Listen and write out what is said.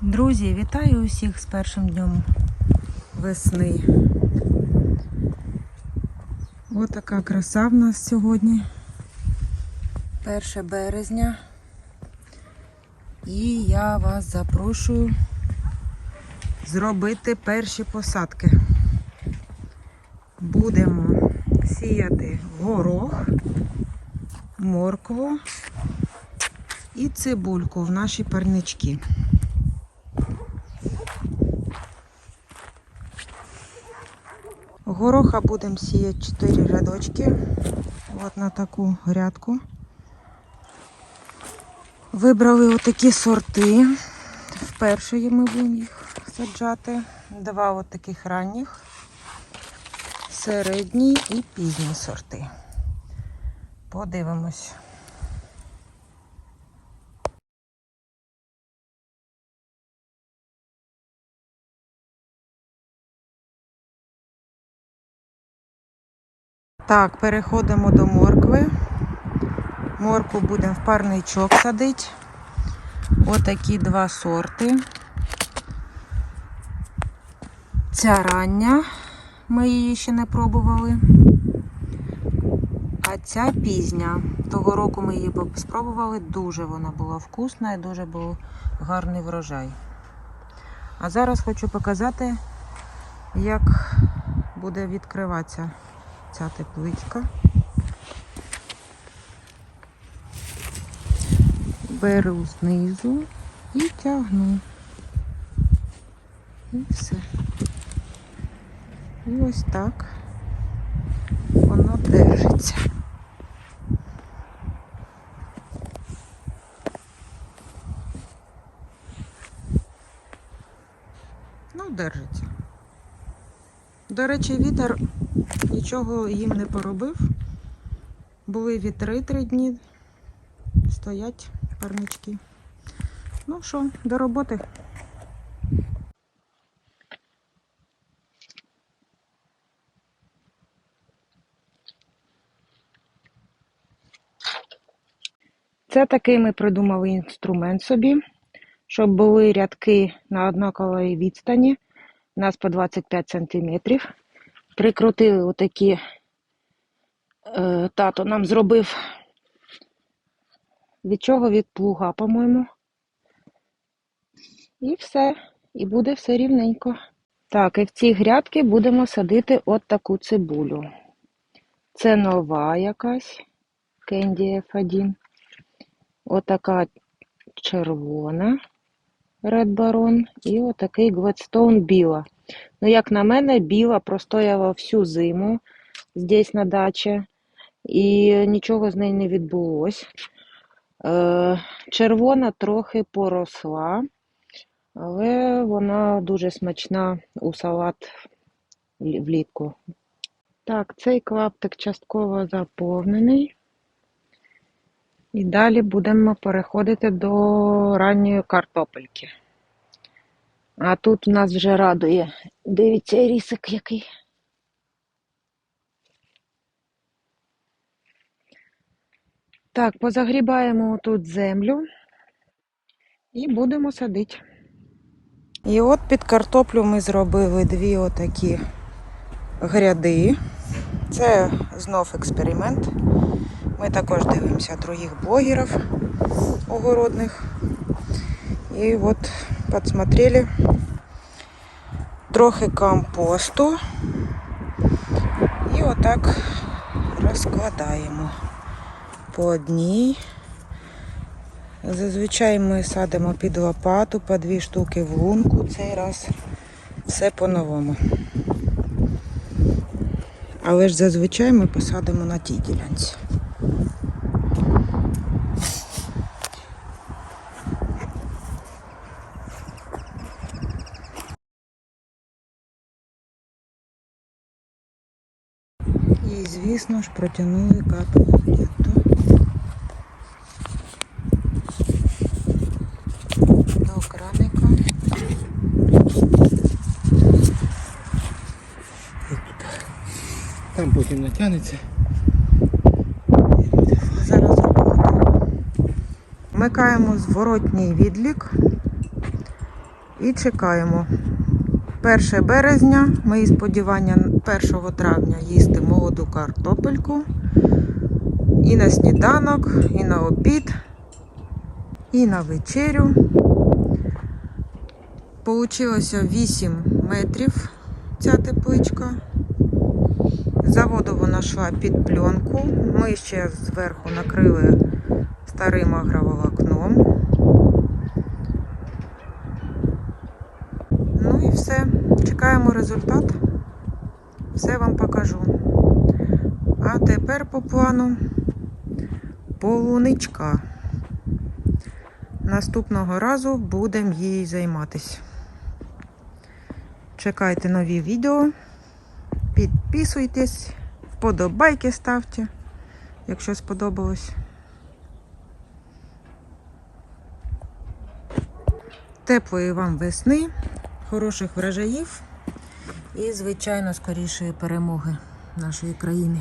Друзі, вітаю усіх з першим днем весни. Ось така краса в нас сьогодні. 1 березня. І я вас запрошую зробити перші посадки. Будемо сіяти горох, моркву і цибульку в наші парнички. Гороха будемо сіяти 4 рядочки. От на таку грядку. Вибрали отакі сорти. Вперше ми будемо їх саджати. Два от таких ранніх, середні і пізні сорти. Подивимось. Так, переходимо до моркви. Моркву будемо в парничок садити. Отакі два сорти. Ця рання, ми її ще не пробували. А ця пізня. Того року ми її спробували, дуже вона була вкусна і дуже був гарний врожай. А зараз хочу показати, як буде відкриватися ця тепличка. Беру знизу і тягну. І все. І ось так воно держиться. Ну, держиться. До речі, вітер нічого їм не поробив. Були вітри три дні. Стоять парнички. Ну що, до роботи. Це такий ми придумали інструмент собі, щоб були рядки на однаковій відстані. У нас по 25 сантиметрів. Прикрутили отакі, е, тато нам зробив від чого? Від плуга, по-моєму. І все. І буде все рівненько. Так, і в ці грядки будемо садити от таку цибулю. Це нова якась Candy F1. Отака червона Red Baron і отакий Gladstone біла. Ну, як на мене, біла простояла всю зиму здесь на дачі, і нічого з нею не відбулось. Е, Червона трохи поросла, але вона дуже смачна у салат влітку. Так, цей клаптик частково заповнений. І далі будемо переходити до ранньої картопельки. А тут у нас вже радує. Дивіться, рісик який. Так, позагрібаємо тут землю і будемо садити. І от під картоплю ми зробили дві отакі гряди. Це знов експеримент. Ми також дивимося других блогерів огородних. І от подсмотрели трохи компосту. І отак розкладаємо по одній. Зазвичай ми садимо під лопату, по дві штуки в лунку. Цей раз все по-новому. Але ж зазвичай ми посадимо на тій ділянці. І, звісно ж, протягнули капельну ленту. До краника. Там потім натягнеться. Зараз робимо. Вмикаємо зворотній відлік І чекаємо. 1 березня, мої сподівання 1 травня їсти молоду картопельку. І на сніданок, і на обід, і на вечерю. Получилося 8 метрів ця тепличка. Заводу вона йшла під пленку. Ми ще зверху накрили старим агроволокном. Ну і все. Чекаємо результат. Все вам покажу. А тепер по плану полуничка. Наступного разу будемо їй займатися. Чекайте нові відео. Підписуйтесь, вподобайки ставте, якщо сподобалось. Теплої вам весни, хороших врожаїв і, звичайно, скорішої перемоги нашої країни.